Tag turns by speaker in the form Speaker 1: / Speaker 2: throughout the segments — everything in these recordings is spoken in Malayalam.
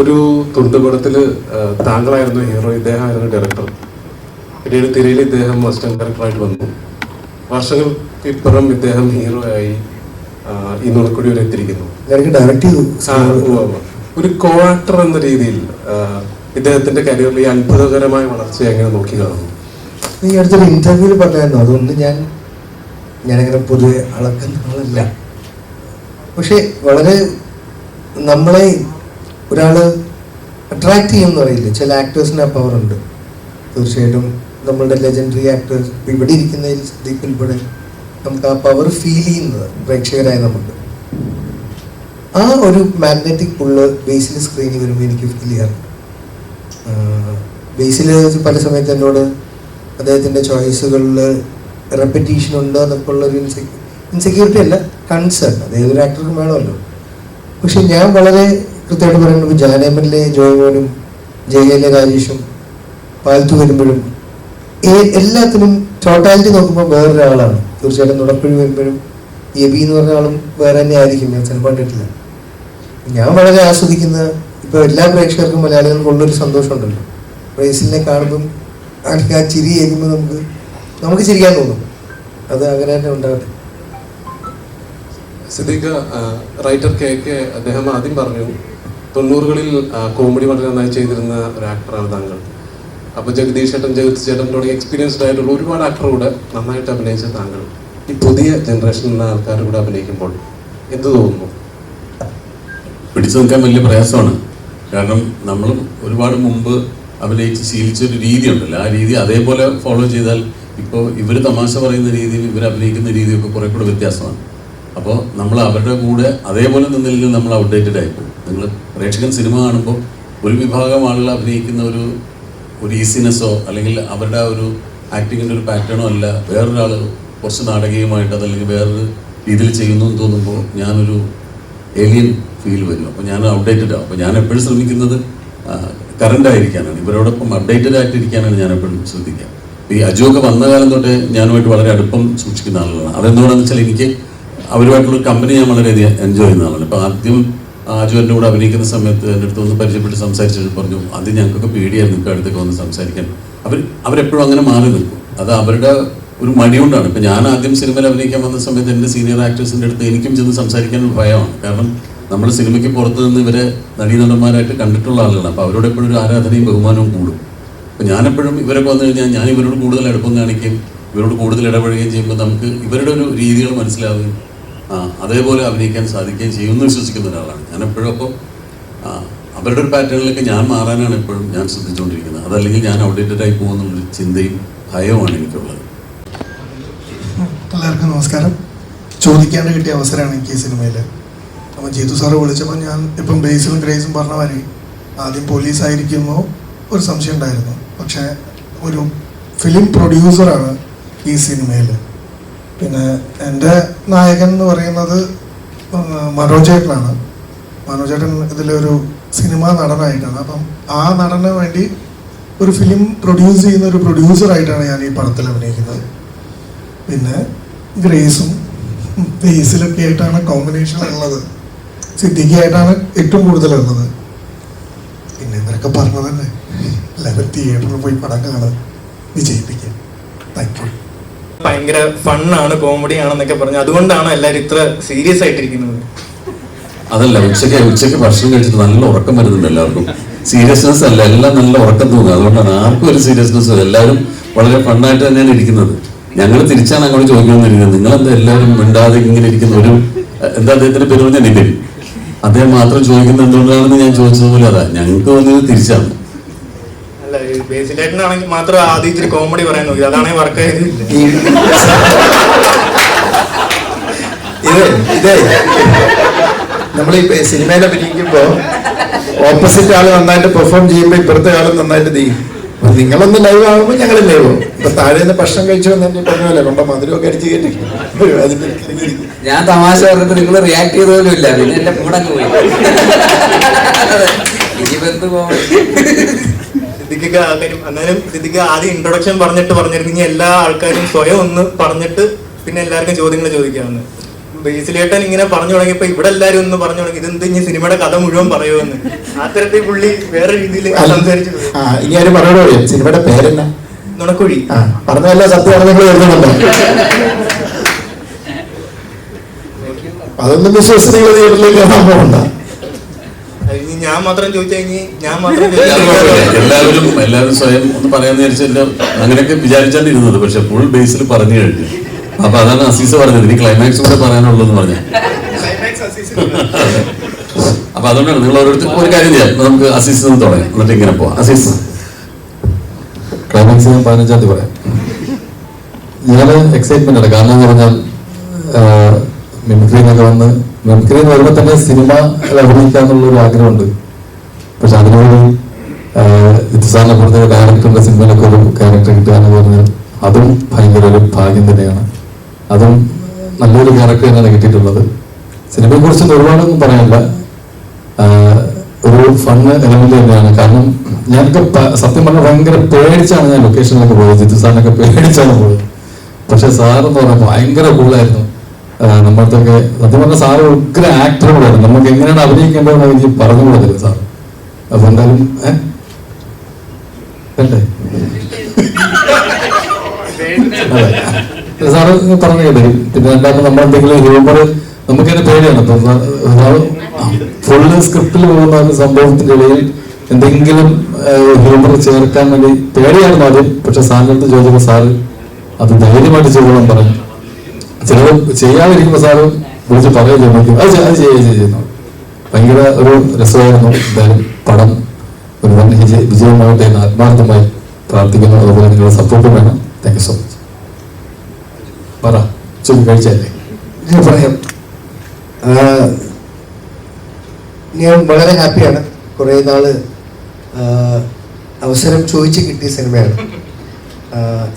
Speaker 1: ഒരു തുണ്ടുപടത്തിൽ താങ്കളായിരുന്നു ഹീറോ ഇദ്ദേഹമായിരുന്നു ഡയറക്ടർ പിന്നീട് തിരയിൽ ഇദ്ദേഹം അസിസ്റ്റന്റ് ഡയറക്ടറായിട്ട് വന്നു. വർഷങ്ങൾക്ക് ഇപ്പുറം ഇദ്ദേഹം ഹീറോ ആയി ഈ നുണക്കുടി വരെ എത്തിയിരിക്കുന്നു.
Speaker 2: ഡയറക്റ്റ് ചെയ്തു.
Speaker 1: ഒരു കോ ആക്ടർ എന്ന രീതിയിൽ ഇദ്ദേഹത്തിന്റെ കരിയറിൽ ഈ അത്ഭുതകരമായ വളർച്ച എങ്ങനെ നോക്കി കാണുന്നു?
Speaker 2: ഈ അടുത്തൊരു ഇന്റർവ്യൂവിൽ പറഞ്ഞായിരുന്നു. അതുകൊണ്ട് ഞാൻ ഞാനങ്ങനെ പൊതുവെ അളക്കുന്ന ആളല്ല. പക്ഷെ വളരെ നമ്മളെ ഒരാൾ അട്രാക്ട് ചെയ്യുമെന്ന് അറിയില്ല ചില ആക്ടേഴ്സിന് ആ പവറുണ്ട് തീർച്ചയായിട്ടും നമ്മളുടെ ലെജൻഡറി ആക്ടേഴ്സ് ഇവിടെ ഇരിക്കുന്നതിൽ സന്ദീപ് ഉൾപ്പെടെ നമുക്ക് ആ പവർ ഫീൽ ചെയ്യുന്നത് പ്രേക്ഷകരായ നമുക്ക് ആ ഒരു മാഗ്നറ്റിക് പുള്ള് ബേസിൽ സ്ക്രീനിൽ വരുമ്പോൾ എനിക്ക് ഫീൽ ചെയ്യാറുണ്ട് ബേസിൽ പല സമയത്ത് എന്നോട് അദ്ദേഹത്തിന്റെ ചോയ്സുകളിൽ റെപ്പറ്റീഷൻ ഉണ്ടോ എന്നൊക്കെ ഉള്ളൊരു ഇൻസെക്യൂരിറ്റി അല്ല കൺസേൺ അത് ഒരു ആക്ടർക്കും വേണമല്ലോ. പക്ഷെ ഞാൻ വളരെ കൃത്യമായിട്ട് പറയുന്നത് ജാനേമനിലെ ജോയമോനും ജയയിലെ രാജേഷും പാലത്തു വരുമ്പോഴും എല്ലാത്തിനും ടോട്ടാലിറ്റി നോക്കുമ്പോൾ വേറൊരാളാണ്. തീർച്ചയായിട്ടും നുടപ്പുഴി വരുമ്പോഴും എബി എന്ന് പറഞ്ഞ ആളും വേറെ തന്നെ ആയിരിക്കും. ഞാൻ ചിലപ്പോൾ കണ്ടിട്ടില്ല. ഞാൻ വളരെ ആസ്വദിക്കുന്ന ഇപ്പോൾ എല്ലാ പ്രേക്ഷകർക്കും മലയാളികൾക്കും ഉള്ളൊരു സന്തോഷമുണ്ടല്ലോ. റേസിലിനെ കാണുമ്പം ആ ചിരി കേൾക്കുമ്പോൾ നമുക്ക് നമുക്ക് ചിരിക്കാൻ തോന്നും. അത് അങ്ങനെ തന്നെ ഉണ്ടാവട്ടെ
Speaker 1: സിദ്ദീഖ് റൈറ്റർ കെ കെ അദ്ദേഹം ആദ്യം പറഞ്ഞു തൊണ്ണൂറുകളിൽ കോമഡി വളരെ നന്നായി ചെയ്തിരുന്ന ഒരു ആക്ടറാണ് താങ്കൾ. അപ്പോൾ ജഗദീഷ് ചേട്ടൻ ജഗദീഷ് ചേട്ടൻ തുടങ്ങിയ എക്സ്പീരിയൻസ്ഡ് ആയിട്ടുള്ള ഒരുപാട് ആക്ടർ കൂടെ നന്നായിട്ട് അഭിനയിച്ച താങ്കൾ. ഈ പുതിയ ജനറേഷനിലുള്ള ആൾക്കാർ കൂടെ അഭിനയിക്കുമ്പോൾ എന്ത് തോന്നുന്നു?
Speaker 3: പിടിച്ചു നിൽക്കാൻ വലിയ പ്രയാസമാണ്. കാരണം നമ്മൾ ഒരുപാട് മുമ്പ് അഭിനയിച്ച് ശീലിച്ചൊരു രീതി ഉണ്ടല്ലോ ആ രീതി അതേപോലെ ഫോളോ ചെയ്താൽ ഇപ്പോൾ ഇവർ തമാശ പറയുന്ന രീതിയും ഇവർ അഭിനയിക്കുന്ന രീതിയൊക്കെ കുറെ കൂടെ വ്യത്യാസമാണ്. അപ്പോൾ നമ്മൾ അവരുടെ കൂടെ അതേപോലെ നിന്നില്ലെങ്കിൽ നമ്മൾ ഔട്ട്ഡേറ്റഡ് ആയിപ്പോകും നിങ്ങൾ പ്രേക്ഷകൻ സിനിമ കാണുമ്പോൾ ഒരു വിഭാഗം ആളുകൾ അഭിനയിക്കുന്ന ഒരു ഒരു ഈസിനെസ്സോ അല്ലെങ്കിൽ അവരുടെ ഒരു ആക്ടിങ്ങിന്റെ ഒരു പാറ്റേണോ അല്ല വേറൊരാൾ കുറച്ച് നാടകീയമായിട്ട് അതല്ലെങ്കിൽ വേറൊരു രീതിയിൽ ചെയ്യുന്നു എന്ന് തോന്നുമ്പോൾ ഞാനൊരു ഏലിയൻ ഫീൽ വരും. അപ്പോൾ ഞാൻ അപ്ഡേറ്റഡ് ആവും അപ്പോൾ ഞാൻ എപ്പോഴും ശ്രമിക്കുന്നത് കറണ്ട് ആയിരിക്കാനാണ്. ഇവരോടൊപ്പം അപ്ഡേറ്റഡ് ആയിട്ടിരിക്കാനാണ് ഞാൻ എപ്പോഴും ശ്രദ്ധിക്കുക. ഈ അജുവൊക്കെ വന്ന കാലം തൊട്ട് ഞാനുമായിട്ട് വളരെ അടുപ്പം സൂക്ഷിക്കുന്ന ആളുകളാണ്. അതെന്തുകൊണ്ടാണെന്ന് വെച്ചാൽ എനിക്ക് അവരുമായിട്ടുള്ള കമ്പനി ഞാൻ വളരെയധികം എൻജോയ് ചെയ്യുന്ന ആളാണ്. ഇപ്പോൾ ആദ്യം ആജു കൂടെ അഭിനയിക്കുന്ന സമയത്ത് എന്റെ അടുത്ത് ഒന്ന് പരിചയപ്പെട്ട് സംസാരിച്ചിട്ട് പറഞ്ഞു അത് ഞങ്ങൾക്കൊക്കെ പേടിയായിരുന്നു നിങ്ങൾക്ക് അടുത്തൊക്കെ വന്ന് സംസാരിക്കാൻ. അവർ അവരെപ്പോഴും അങ്ങനെ മാറി നിൽക്കും. അത് അവരുടെ ഒരു മടികൊണ്ടാണ്. ഇപ്പം ഞാൻ ആദ്യം സിനിമയിൽ അഭിനയിക്കാൻ വന്ന സമയത്ത് എന്റെ സീനിയർ ആക്ടേഴ്സിന്റെ അടുത്ത് എനിക്കും ചെന്ന് സംസാരിക്കാൻ ഒരു ഭയമാണ്. കാരണം നമ്മൾ സിനിമയ്ക്ക് പുറത്ത് നിന്ന് ഇവരെ നടീനടന്മാരായിട്ട് കണ്ടിട്ടുള്ള ആളുകളാണ്. അപ്പോൾ അവരോട് എപ്പോഴും ഒരു ആരാധനയും ബഹുമാനവും കൂടും. അപ്പോൾ ഞാനെപ്പോഴും ഇവരൊക്കെ വന്നു കഴിഞ്ഞാൽ ഞാൻ ഇവരോട് കൂടുതൽ അടുപ്പം കാണിക്കുകയും ഇവരോട് കൂടുതൽ ഇടപഴകുകയും ചെയ്യുമ്പോൾ നമുക്ക് ഇവരുടെ ഒരു രീതികൾ മനസ്സിലാവുകയും അതേപോലെ അഭിനയിക്കാൻ സാധിക്കുകയും ചെയ്യുമെന്ന് വിശ്വസിക്കുന്ന ഒരാളാണ്. ഞാൻ എപ്പോഴും അപ്പോൾ അവരുടെ ഒരു പാറ്റേണിലേക്ക് ഞാൻ മാറാനാണ് എപ്പോഴും ഞാൻ ശ്രദ്ധിച്ചുകൊണ്ടിരിക്കുന്നത്. അതല്ലെങ്കിൽ ഞാൻ ഔട്ട്ഡേറ്റഡ് ആയി പോകുന്നുള്ളൊരു ചിന്തയും ഭയവുമാണ് എനിക്കുള്ളത്.
Speaker 4: എല്ലാവർക്കും നമസ്കാരം. ചോദിക്കാണ്ട് കിട്ടിയ അവസരമാണ് എനിക്ക് ഈ സിനിമയിൽ അപ്പം ജീതു സാറ് വിളിച്ചപ്പോൾ ഞാൻ ഇപ്പം ബേസിലും ഗ്രേസും പറഞ്ഞ മാതിരി ആദ്യം പോലീസ് ആയിരിക്കുമോ? ഒരു സംശയം ഉണ്ടായിരുന്നു. പക്ഷേ ഒരു ഫിലിം പ്രൊഡ്യൂസറാണ് ഈ സിനിമയിൽ പിന്നെ എന്റെ നായകൻ എന്ന് പറയുന്നത് മനോജേട്ടനാണ് മനോജേട്ടൻ ഇതിലൊരു സിനിമാ നടനായിട്ടാണ്. അപ്പം ആ നടന് വേണ്ടി ഒരു ഫിലിം പ്രൊഡ്യൂസ് ചെയ്യുന്ന ഒരു പ്രൊഡ്യൂസറായിട്ടാണ് ഞാൻ ഈ പടത്തിൽ അഭിനയിക്കുന്നത്. പിന്നെ ഗ്രേസും ബേസിലൊക്കെ ആയിട്ടാണ് കോമ്പിനേഷൻ ഉള്ളത്. സിദ്ധിക്കായിട്ടാണ് ഏറ്റവും കൂടുതൽ ഉള്ളത് പിന്നെ ഇവരൊക്കെ പറഞ്ഞത് തന്നെ എല്ലാവരും തിയേറ്ററിൽ പോയി പടം കാണാൻ വിജയിപ്പിക്കാം താങ്ക് യു
Speaker 5: ഭയങ്കര ഫണ്ണാണ് കോമഡി ആണെന്നൊക്കെ പറഞ്ഞു അതുകൊണ്ടാണ് എല്ലാവരും ഇത്ര സീരിയസ് ആയിട്ടിരിക്കുന്നത്.
Speaker 3: അതല്ല ഉച്ചയ്ക്ക് ഉച്ചയ്ക്ക് ഭക്ഷണം കഴിച്ചിട്ട് നല്ല ഉറക്കം വരുന്നുണ്ട് എല്ലാവർക്കും. സീരിയസ്നെസ് അല്ല എല്ലാം നല്ല ഉറക്കം തോന്നുക അതുകൊണ്ടാണ് ആർക്കും ഒരു സീരിയസ്നെസ് എല്ലാവരും വളരെ ഫണ്ണായിട്ട് തന്നെയാണ് ഇരിക്കുന്നത്. ഞങ്ങൾ തിരിച്ചാണ് അങ്ങോട്ട് ചോദിക്കണമെന്നിരിക്കുന്നത് നിങ്ങളെന്താ എല്ലാവരും മിണ്ടാതെ ഇങ്ങനെ ഇരിക്കുന്ന ഒരു എന്താ അദ്ദേഹത്തിന്റെ പേര് പറഞ്ഞ നിതിൻ അദ്ദേഹം മാത്രം ചോദിക്കുന്നത് എന്തുകൊണ്ടാണെന്ന് ഞാൻ ചോദിച്ചതുപോലെ അതാ ഞങ്ങൾക്ക് തോന്നിയത് തിരിച്ചാണ്.
Speaker 5: അല്ല ബേസിലായിട്ടാണെങ്കിൽ മാത്രം ആദ്യം ഇച്ചിരി കോമഡി പറയാൻ നോക്കി. അതാണെങ്കിൽ വർക്ക്
Speaker 6: ഇത് ഇതേ നമ്മൾ ഈ സിനിമയിൽ അഭിനയിക്കുമ്പോ ഓപ്പോസിറ്റ് ആൾ നന്നായിട്ട് പെർഫോം ചെയ്യുമ്പോൾ ഇപ്പുറത്തെ ആൾ നന്നായിട്ട് ചെയ്യും. അപ്പൊ നിങ്ങളൊന്ന് ലൈവ് ആകുമ്പോൾ ഞങ്ങൾ ലൈവ് ഇപ്പൊ താഴെ നിന്ന് ഭക്ഷണം കഴിച്ചു വന്നെ പറഞ്ഞല്ലേ കൊണ്ട മധുരമൊക്കെ അടിച്ച് കയറ്റി.
Speaker 7: ഞാൻ തമാശ പറഞ്ഞിട്ട് നിങ്ങൾ റിയാക്ട് ചെയ്ത പോലും ഇല്ല. പിന്നെ എന്റെ കൂടെ പോയി. ഇനി പോകും
Speaker 5: സിദ്ദിഖൊക്കെ ആൾക്കാരും എന്നാലും സിദ്ദിഖ് ആദ്യം ഇൻട്രൊഡക്ഷൻ പറഞ്ഞിട്ട് പറഞ്ഞിരുന്നെങ്കിൽ എല്ലാ ആൾക്കാരും സ്വയം ഒന്ന് പറഞ്ഞിട്ട് പിന്നെ എല്ലാവർക്കും ചോദ്യങ്ങൾ ചോദിക്കാമെന്ന്. ബേസിലേട്ടൻ ഇങ്ങനെ പറഞ്ഞു തുടങ്ങിയപ്പോ ഇവിടെ എല്ലാരും ഒന്ന് പറഞ്ഞു തുടങ്ങി. ഇതെന്ത് ഇനി സിനിമയുടെ കഥ മുഴുവൻ പറയുമെന്ന്. എന്ന് അത്തരത്തിൽ പുള്ളി വേറെ രീതിയിൽ സംസാരിച്ചു
Speaker 6: ഇനി ആരും പറയണോ സിനിമയുടെ പേരെന്നാ?
Speaker 5: നുണക്കുഴി.
Speaker 6: ആ പറഞ്ഞതല്ല സത്യമാണ് നിങ്ങൾ എഴുതുന്നുണ്ടോ? അതൊന്നും വിശ്വസനീയതയിലേക്ക് പോകണ്ട.
Speaker 5: ഇനി ഞാൻ മാത്രം ചോദിച്ചാൽ ഇനി ഞാൻ മാത്രം
Speaker 3: എല്ലാവരും എല്ലാവരും സ്വയം ഒന്ന് പറയാന്ന് വിചാരിച്ചല്ലോ അങ്ങനെയൊക്കെ വിചാരിച്ചാണ് ഇരുന്നത്. പക്ഷെ ഫുൾ ബേസിൽ പറഞ്ഞു കഴിഞ്ഞു. അപ്പൊ അതാണ് അസീസ് പറഞ്ഞത്. ഇനി ക്ലൈമാക്സ് കൂടെ പറയാനുള്ളതെന്ന് പറഞ്ഞു. അപ്പൊ അതുകൊണ്ടാണ് നിങ്ങൾ ഓരോരുത്തർ ഒരു കാര്യം ചെയ്യാം. നമുക്ക് അസീസ് നിന്ന് തുടങ്ങാം. എന്നിട്ട് ഇങ്ങനെ പോവാം. അസീസ്.
Speaker 8: ക്ലൈമാക്സ് ഞാൻ പതിനഞ്ചാം തീയതി പറയാം. ഞാൻ എക്സൈറ്റ്മെന്റ് ആണ്. കാരണം എന്ന് പറഞ്ഞാൽ മിമിക്രി എന്നൊക്കെ വന്ന് മിമിക്രി എന്ന് വരുമ്പോൾ തന്നെ സിനിമ അഭിനയിക്കാന്നുള്ള ഒരു ആഗ്രഹമുണ്ട്. പക്ഷെ അതിനുവേണ്ടി ഇത്തുസാറിനെ പറഞ്ഞ ഡയറക്ടറിന്റെ സിനിമയിലൊക്കെ ഒരു ക്യാരക്ടർ കിട്ടുക എന്ന് പറഞ്ഞാൽ അതും ഭയങ്കര ഒരു ഭാഗ്യം തന്നെയാണ്. അതും നല്ലൊരു ക്യാരക്ടർ തന്നെയാണ് കിട്ടിയിട്ടുള്ളത്. സിനിമയെ കുറിച്ച് ഒരുപാടൊന്നും പറയാനില്ല. ഒരു ഫണ് എലമെന്റ് തന്നെയാണ്. കാരണം ഞാനൊക്കെ സത്യം പറഞ്ഞാൽ ഭയങ്കര പേടിച്ചാണ് ഞാൻ ലൊക്കേഷനിലൊക്കെ പോയത്. ജിത്തു സാറിനൊക്കെ പേടിച്ചാണ് പോയത്. പക്ഷെ സാറെന്ന് പറഞ്ഞാൽ ഭയങ്കര കൂളായിരുന്നു നമ്മളത്തൊക്കെ സത്യം പറഞ്ഞ സാറ് ഉഗ്ര ആക്ടർ നമുക്ക് എങ്ങനെയാണ് അഭിനയിക്കേണ്ടതെന്ന് എനിക്ക് പറഞ്ഞു കൊടുത്തില്ല സാർ. അപ്പൊ എന്തായാലും ഏഹ് അല്ലേ സാറ് പറഞ്ഞു കേട്ടേ. പിന്നെ എന്താണ് നമ്മളെന്തെങ്കിലും ഹ്യൂമർ നമുക്ക് തന്നെ പേടിയാണ്. ഇപ്പൊ ഫുള്ള് സ്ക്രിപ്റ്റിൽ പോകുന്ന സംഭവത്തിന്റെ ഇടയിൽ എന്തെങ്കിലും ഹ്യൂമർ ചേർക്കാൻ വേണ്ടി പേടിയായിരുന്നു ആദ്യം. പക്ഷെ സാറിനടുത്ത് ചോദിക്കുമ്പോൾ സാറ് അത് ധൈര്യമായിട്ട് ചെയ്തോളാൻ പറഞ്ഞു. ചിലത് ചെയ്യാതിരിക്കുമ്പോൾ സാറ് വിളിച്ച് പറയുകയും ചെയ്യുമ്പോൾ അത് അത് ചെയ്യുകയും ചെയ്യുന്നു ഭയങ്കര ഒരു രസമായിരുന്നു എന്തായാലും പടം. ഒരു വൻ വിജയ വിജയമാകട്ടെ എന്ന് ആത്മാർത്ഥമായി പ്രാർത്ഥിക്കുന്നു. അതുപോലെ നിങ്ങളുടെ സപ്പോർട്ടും വേണം. താങ്ക് യു സോ മച്ച് പറ ചുമ കഴിച്ചല്ലേ?
Speaker 2: ഞാൻ പറയാം. ഞാൻ വളരെ ഹാപ്പിയാണ്. കുറേ നാൾ അവസരം ചോദിച്ച് കിട്ടിയ സിനിമയാണ്.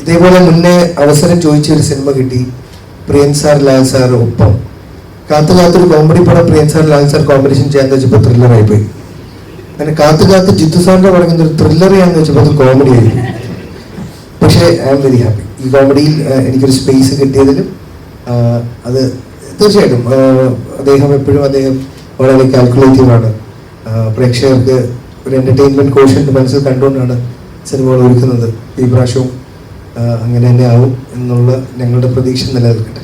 Speaker 2: ഇതേപോലെ മുന്നേ അവസരം ചോദിച്ച ഒരു സിനിമ കിട്ടി. പ്രിയൻ സാർ ലാൽ സാർ ഒപ്പം. കാത്തു കാത്തൊരു കോമഡി പടം Priyan sir Lal sir competition ചെയ്യാന്ന് വെച്ചപ്പോൾ ത്രില്ലറായി പോയി. അങ്ങനെ കാത്തു കാത്ത് ജിത്തു സാറിന്റെ പറയുന്ന ഒരു ത്രില്ലർ ചെയ്യാന്ന് വെച്ചപ്പോൾ അത് കോമഡി ആയി പക്ഷേ ഐ ആം വെരി ഹാപ്പി ഈ കോമഡിയിൽ എനിക്കൊരു സ്പേസ് കിട്ടിയതിലും അത് തീർച്ചയായിട്ടും അദ്ദേഹം എപ്പോഴും അദ്ദേഹം വളരെ കാൽക്കുലേറ്റീവാണ് പ്രേക്ഷകർക്ക് ഒരു എന്റർടൈൻമെന്റ് കോഷൻ മനസ്സിൽ കണ്ടുകൊണ്ടാണ് സിനിമകൾ ഒരുക്കുന്നത്. ഈ പ്രാവശ്യവും അങ്ങനെ തന്നെ ആവും എന്നുള്ള ഞങ്ങളുടെ പ്രതീക്ഷ നിലനിൽക്കട്ടെ.